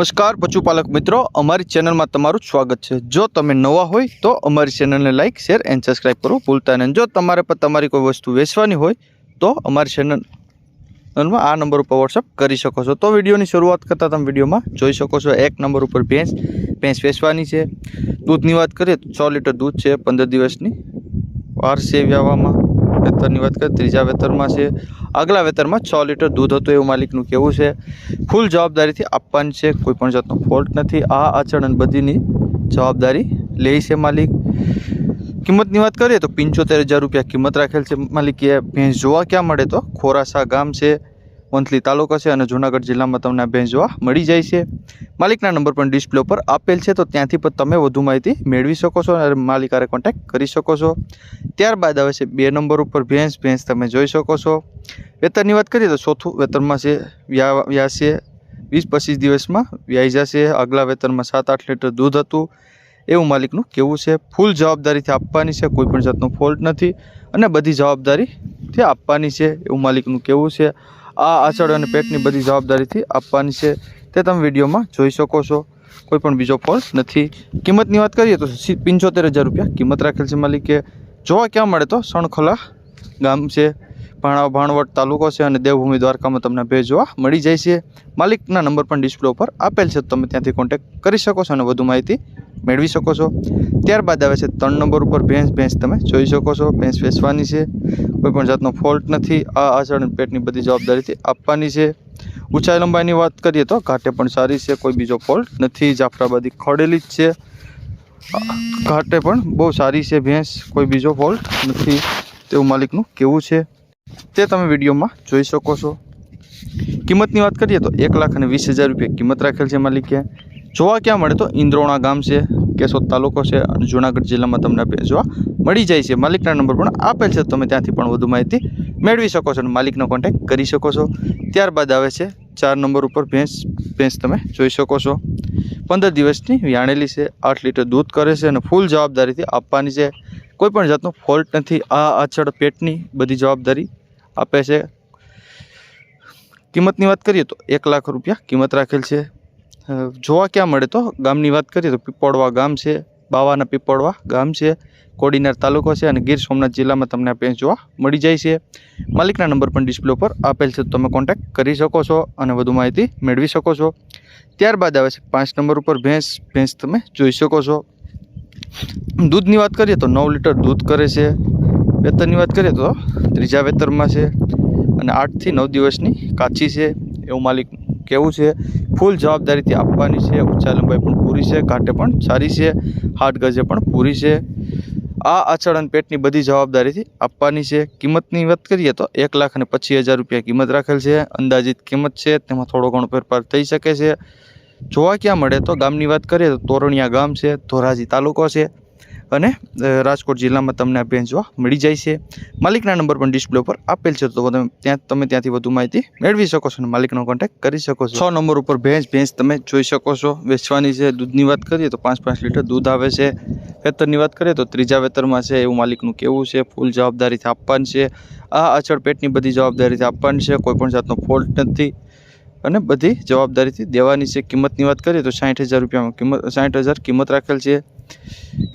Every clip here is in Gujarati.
નમસ્કાર, પશુપાલક મિત્રો. અમારી ચેનલમાં તમારું સ્વાગત છે. જો તમે નવા હોય, તો અમારી ચેનલને લાઇક શેર એન્ડ સબસ્ક્રાઈબ કરવું ભૂલતા નહીં. જો તમારે પણ તમારી કોઈ વસ્તુ વેચવાની હોય, તો અમારી ચેનલમાં આ નંબર ઉપર વોટ્સઅપ કરી શકો છો. તો વિડીયોની શરૂઆત કરતાં તમે વિડીયોમાં જોઈ શકો છો. એક નંબર ઉપર ભેંસ ભેંસ વેચવાની છે. દૂધની વાત કરીએ તો છ લીટર દૂધ છે. પંદર દિવસની વાર વ્યાવામાં વેતરની વાત કરીએ, ત્રીજા વેતરમાં છે. આગલા વેતરમાં છ લીટર દૂધ હતું એવું માલિકનું કહેવું છે. ફૂલ જવાબદારીથી આપવાની છે કોઈપણ જાતનો ફોલ્ટ નથી. આ આચરણ બધીની જવાબદારી લે છે માલિક. કિંમતની વાત કરીએ તો પંચોતેર હજાર રૂપિયા કિંમત રાખેલ છે માલિકીએ ભેંસ જોવા ક્યાં મળે તો ખોરાસા ગામ છે. મંથલી તાલુકો છે અને જૂનાગઢ જિલ્લામાં તમને ભેંસ જોવા મળી જાય છે. માલિકના નંબર પણ ડિસ્પ્લે ઉપર આપેલ છે, તો ત્યાંથી પણ તમે વધુ માહિતી મેળવી શકો છો અને માલિકારે કોન્ટેક્ટ કરી શકો છો. ત્યારબાદ આવે છે બે નંબર ઉપર ભેંસ ભેંસ તમે જોઈ શકો છો. વેતનની વાત કરીએ તો ચોથું વેતનમાં છે, વ્યા વ્યાસ વીસ પચીસ દિવસમાં વ્યાઈ જશે. આગલા વેતનમાં સાત આઠ લીટર દૂધ હતું. એવું માલિકનું કેવું છે. ફૂલ જવાબદારીથી આપવાની છે કોઈ પણ જાતનો ફોલ્ટ નથી અને બધી જવાબદારીથી આપવાની છે, એવું માલિકનું કેવું છે. આ આચળ અને પેટની બધી જવાબદારીથી આપવાની છે તે તમે વિડીયોમાં જોઈ શકો છો. કોઈ પણ બીજો ફોલ્ટ નથી. કિંમતની વાત કરીએ તો પંચોતેર હજાર રૂપિયા કિંમત રાખેલ છે માલિકે. જોવા ક્યાં મળે તો સણખોલા ગામ છે. ભાણા ભાણવડ તાલુકો છે અને દેવભૂમિ દ્વારકામાં તમને ભેજ જોવા મળી જાય છે. માલિકના નંબર પણ ડિસ્પ્લે ઉપર આપેલ છે તમે ત્યાંથી કોન્ટેક કરી શકો છો અને વધુ માહિતી મેળવી શકો છો. ત્યારબાદ આવે છે, ત્રણ નંબર ઉપર ભેંસ ભેંસ તમે જોઈ શકો છો. ભેંસ વેચવાની છે કોઈપણ જાતનો ફોલ્ટ નથી. આ આચળ પેટની બધી જવાબદારીથી આપવાની છે. ઊંચાઈ લંબાઈની વાત કરીએ તો ઘાટે પણ સારી છે, કોઈ બીજો ફોલ્ટ નથી. જાફરાબાદી ખડેલી જ છે. ઘાટે પણ બહુ સારી છે ભેંસ, કોઈ બીજો ફોલ્ટ નથી. તેવું માલિકનું કેવું છે. તે તમે વિડીયોમાં જોઈ શકો છો. કિંમતની વાત કરીએ તો એક લાખ અને વીસ હજાર રૂપિયા કિંમત રાખેલ છે માલિકે. જોવા ક્યાં મળે તો ઇન્દ્રોણા ગામ છે, કેશોદ તાલુકો છે, અને જૂનાગઢ જિલ્લામાં તમને જોવા મળી જાય છે. માલિકના નંબર પણ આપેલ છે, તમે ત્યાંથી પણ વધુ માહિતી મેળવી શકો છો અને માલિકનો કોન્ટેક્ટ કરી શકો છો. ત્યારબાદ આવે છે ચાર નંબર ઉપર ભેંસ ભેંસ તમે જોઈ શકો છો. પંદર દિવસની વ્યાણેલી છે, આઠ લીટર દૂધ કરે છે અને ફૂલ જવાબદારીથી આપવાની છે. કોઈપણ જાતનો ફોલ્ટ નથી. આ આછળ પેટની બધી જવાબદારી આપે છે. કિંમતની વાત કરીએ તો એક લાખ રૂપિયા કિંમત રાખેલ છે. જોવા ક્યાં મળે તો ગામની વાત કરીએ તો પીપળવા ગામ છે, બાવાના પીપળવા ગામ છે, કોડીનાર તાલુકો છે અને ગીર સોમનાથ જિલ્લામાં તમને આ ભેંસ જોવા મળી જાય છે. માલિકના નંબર પણ ડિસ્પ્લે ઉપર આપેલ છે, તો તમે કોન્ટેક્ટ કરી શકો છો અને વધુ માહિતી મેળવી શકો છો. ત્યારબાદ આવે છે પાંચ નંબર ઉપર ભેંસ ભેંસ તમે જોઈ શકો છો. દૂધની વાત કરીએ તો નવ લીટર દૂધ કરે છે. વેતનની વાત કરીએ તો ત્રીજા વેતરમાં છે અને આઠથી નવ દિવસની કાચી છે એવું માલિક કેવું છે. ફૂલ જવાબદારીથી આપવાની છે. ઊંચા લંબાઈ પણ પૂરી છે. ઘાટે પણ સારી છે. હાથ ગજે પણ પૂરી છે. આ આચળ અને પેટની બધી જવાબદારીથી આપવાની છે. કિંમતની વાત કરીએ તો એક લાખ અને પચીસ હજાર રૂપિયા કિંમત રાખેલ છે. અંદાજિત કિંમત છે. તેમાં થોડો ઘણો ફેરફાર થઈ શકે છે. જોવા ક્યાં મળે તો ગામની વાત કરીએ તો તોરણિયા ગામ છે. ધોરાજી તાલુકો છે. અને રાજકોટ જિલ્લામાં તમને આ ભેંસ જોવા મળી જાય છે. માલિકના નંબર પણ ડિસ્પ્લે ઉપર આપેલ છે, તો તમે ત્યાં, તમે ત્યાંથી વધુ માહિતી મેળવી શકો છો અને માલિકનો કોન્ટેક્ટ કરી શકો છો. છ નંબર ઉપર ભેંસ ભેંસ તમે જોઈ શકો છો. વેચવાની છે, દૂધની વાત કરીએ તો પાંચ પાંચ લીટર દૂધ આવે છે. વેતરની વાત કરીએ તો ત્રીજા વેતરમાં છે, એવું માલિકનું કેવું છે. ફૂલ જવાબદારીથી આપવાની છે. આ અચળ પેટની બધી જવાબદારીથી આપવાની છે. કોઈપણ જાતનો ફોલ્ટ નથી. અને બધી જવાબદારીથી દેવાની છે. કિંમતની વાત કરીએ તો સાઠ હજાર રૂપિયામાં કિંમત સાઠ હજાર કિંમત રાખેલ છે.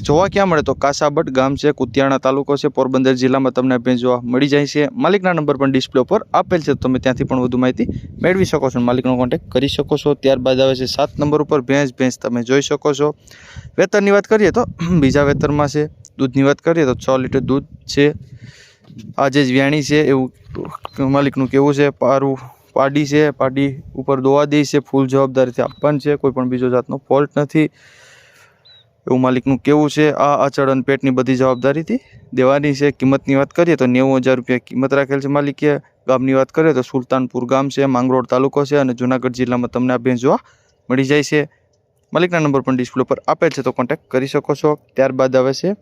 જોવા ક્યાં મળે તો કાસાબટ ગામ છે, કુતિયાણા તાલુકો છે, પોરબંદર જિલ્લામાં તમને ભેંસ જોવા મળી જાય છે. માલિકના નંબર પણ ડિસ્પ્લે ઉપર આપેલ છે. તમે ત્યાંથી પણ વધુ માહિતી મેળવી શકો છો માલિકનો કોન્ટેક્ટ કરી શકો છો. ત્યારબાદ આવે છે સાત નંબર ઉપર ભેંસ ભેંસ તમે જોઈ શકો છો. વેતનની વાત કરીએ તો બીજા વેતરમાં છે. દૂધની વાત કરીએ તો છ લીટર દૂધ છે. આજે જ વ્યાણી છે. એવું માલિકનું કેવું છે. પારું પાડી છે. પાડી ઉપર દોવા દે છે. ફૂલ જવાબદારીથી આપવાની છે. કોઈ પણ બીજો જાતનો ફોલ્ટ નથી. એવું માલિકનું કેવું છે આ અચળ અને પેટની બધી જવાબદારીથી? દેવાની છે, કિંમતની વાત કરીએ તો નેવું હજાર રૂપિયા કિંમત રાખેલ છે માલિકે. ગામની વાત કરીએ તો સુલતાનપુર ગામ છે, માંગરોળ તાલુકો છે અને જુનાગઢ જિલ્લામાં તમને આ ભેંસ જોવા મળી જાય છે. માલિકના નંબર પણ ડિસ્પ્લે પર આપેલ છે, તો કોન્ટેક્ટ કરી શકો છો. ત્યારબાદ આવે છે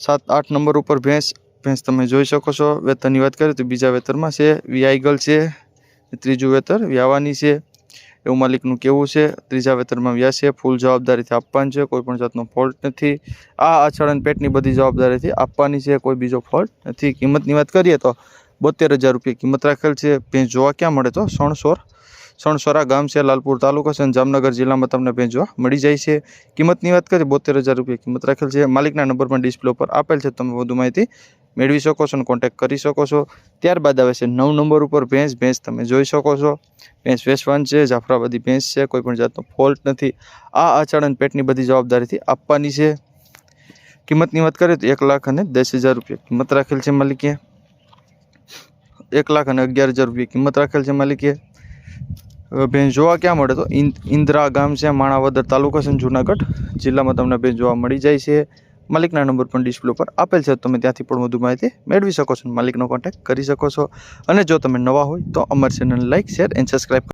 સાત આઠ નંબર ઉપર ભેંસ. ભેંસ તમે જોઈ શકો છો. વેતનની વાત કરીએ તો બીજા વેતરમાં છે વિઆઈગલ છે, ત્રીજું વેતર વ્યાવાની છે. એવું માલિકનું કેવું છે. ત્રીજા વેતરમાં વ્યાસ છે. ફૂલ જવાબદારીથી આપવાની છે. કોઈ પણ જાતનો ફોલ્ટ નથી. આ અને પેટની બધી જવાબદારીથી આપવાની છે. કોઈ બીજો ફોલ્ટ નથી. કિંમતની વાત કરીએ તો બોતેર હજાર રૂપિયા કિંમત રાખેલ છે. ભેંસ જોવા ક્યાં મળે તો? સણસોર. સણસોરા ગામ છે. લાલપુર તાલુકો છે અને જામનગર જિલ્લામાં તમને ભેંસ જોવા મળી જાય છે. કિંમતની વાત કરીએ, બોતેર હજાર રૂપિયા કિંમત રાખેલ છે. માલિકના નંબર પણ ડિસ્પ્લે ઉપર આપેલ છે. તમે વધુ માહિતી મેળવી શકો છો અને કોન્ટેક કરી શકો છો. ત્યારબાદ આવે છે નવ નંબર ઉપર ભેંસ. ભેંસ તમે જોઈ શકો છો. ભેંસ વેસવાન છે, જાફરાબાદી ભેંસ છે, કોઈ પણ જાતનો ફોલ્ટ નથી. આ અચાનક પેટની બધી જવાબદારીથી આપવાની છે. કિંમતની વાત કરીએ તો એક લાખ અને દસ હજાર રૂપિયા કિંમત રાખેલ છે માલિકે. એક લાખ અને અગિયાર હજાર રૂપિયા કિંમત રાખેલ છે માલિકે. ભેંસ જોવા ક્યાં મળે તો ઇન્દ્રા ગામ છે, માણાવદર તાલુકો છે જુનાગઢ જિલ્લામાં તમને ભેંસ જોવા મળી જાય છે. માલિકના નંબર પણ ડિસ્પ્લે પર આપેલ છે. તમે ત્યાંથી પણ વધુ માહિતી મેળવી શકો છો માલિકનો કોન્ટેક્ટ કરી શકો છો. અને જો તમે નવા હોય તો અમારી channel like share and subscribe